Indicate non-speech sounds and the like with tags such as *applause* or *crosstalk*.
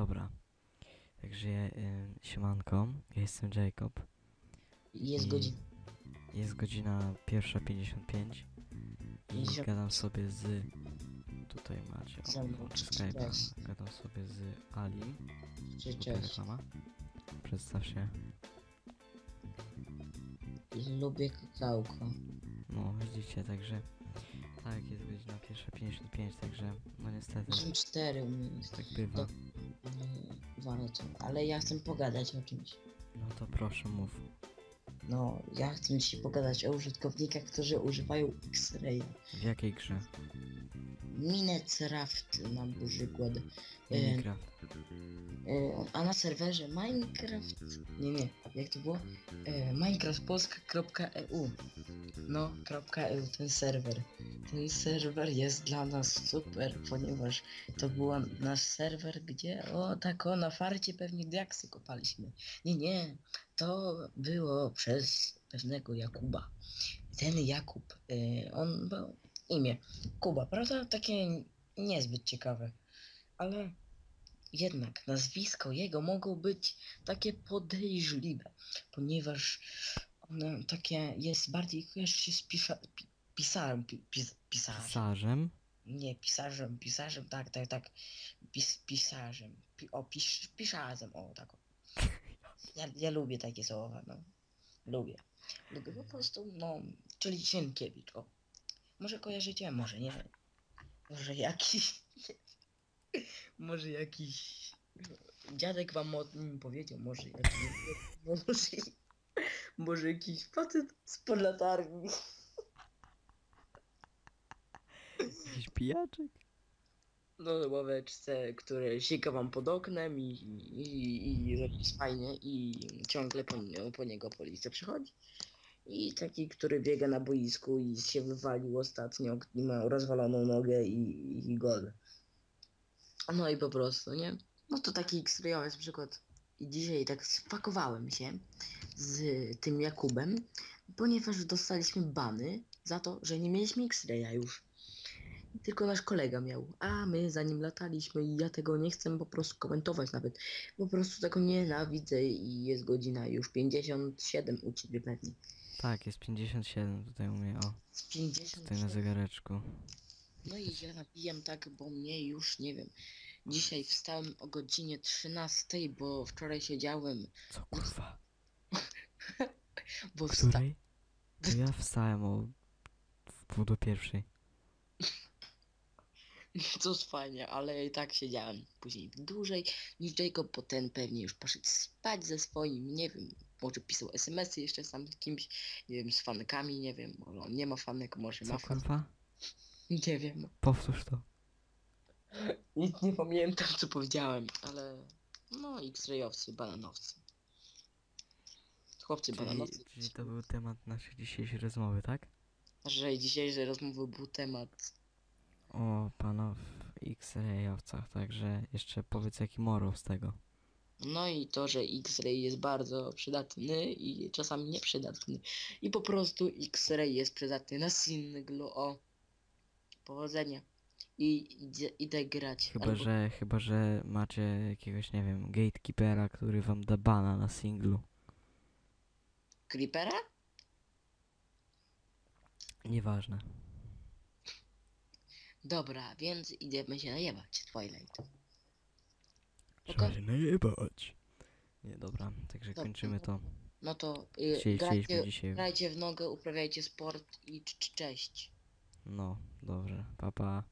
dobra. Także ja, y, siemanko, ja jestem Jacob. Jest godzina. Jest godzina 1.55 i 50. gadam sobie z... Tutaj macie, Skype'a. Gadam sobie z Ali. Cześć, cześć. Przedstaw się. Lubię kakałko. No, widzicie, także... Tak, jest godzina 1.55, także... No niestety, Są cztery u mnie jest. tak bywa. Yy, Walczą. Ale ja chcę pogadać o czymś. No to proszę mów. No, ja chcę dzisiaj pogadać o użytkownikach, którzy używają X-Raya. W jakiej grze? Minecraft na przykład. Yy, Minecraft. yy, a na serwerze Minecraft. Nie, nie, jak to było? Yy, Minecraftpolska.eu No, .eu, ten serwer. Ten serwer jest dla nas super, ponieważ to był nasz serwer, gdzie o tak o na farcie pewnie diaksy kopaliśmy. Nie, nie, to było przez pewnego Jakuba. Ten Jakub, y, on był imię Kuba, prawda? Takie niezbyt ciekawe, ale jednak nazwisko jego mogło być takie podejrzliwe, ponieważ ono takie jest bardziej kojarzy się z pisza, pi, pisarzem, pi, pis, pisarzem. Pisarzem? Nie, pisarzem, pisarzem, tak, tak, tak. Pis, pisarzem. Pi, o, pisz, pisarzem, o, tak. O. Ja, ja lubię takie słowa, no. Lubię. Lubię po prostu, no, czyli Sienkiewicz, o. Może kojarzycie, może nie. Może jakiś... *laughs* może jakiś... Dziadek wam o tym powiedział, może jakiś... *laughs* Może, może jakiś facet z podlatarni. Jakiś pijaczek? No, ławeczce, które sieka wam pod oknem i, i, i robi fajnie i ciągle po, po niego policja przychodzi. I taki, który biega na boisku i się wywalił ostatnio i ma rozwaloną nogę i, i gol. No i po prostu, nie? No to taki X-rayowy przykład. I dzisiaj tak spakowałem się z tym Jakubem, ponieważ dostaliśmy bany za to, że nie mieliśmy X-raya już. Tylko nasz kolega miał, a my za nim lataliśmy i ja tego nie chcę po prostu komentować nawet. Po prostu tego nienawidzę i jest godzina już 57 u ciebie pewnie. Tak, jest 57 tutaj u mnie, o. Z Tutaj na 57. zegareczku. No i ja nabijam tak, bo mnie już nie wiem. Dzisiaj wstałem o godzinie 13, bo wczoraj siedziałem, Co kurwa? *laughs* bo wsta... Której? To ja wstałem o w pół do pierwszej. *laughs* Co fajnie, ale i tak siedziałem później dłużej niż Jacob, bo ten pewnie już poszedł spać ze swoim, nie wiem, może pisał SMS-y jeszcze sam z kimś, nie wiem, z fankami, nie wiem, może on nie ma fanek, może Co ma fan... kurwa? nie wiem, Powtórz to. nic nie pamiętam co powiedziałem, ale no X-rayowcy, bananowcy. Chłopcy Czyli, bananowcy, czyli to był temat naszej dzisiejszej rozmowy, tak? że dzisiejszej rozmowy był temat, O panów X-rayowcach, także jeszcze powiedz jaki morał z tego. no i to, że X-ray jest bardzo przydatny i czasami nieprzydatny i po prostu X-ray jest przydatny na singlu, o powodzenia i idzie, idę grać. Chyba, Albo- że, chyba, że macie jakiegoś, nie wiem, gatekeepera, który wam da bana na singlu. Creepera? Nieważne. Dobra, więc idziemy się najebać, Twilight. Trzeba się najebać. Nie, dobra, także Dobra. kończymy to. No to y, Chcieli- Chcieliśmy grajcie, dzisiaj... grajcie w nogę, uprawiajcie sport i cz- cz- cześć. No, dobrze, pa pa.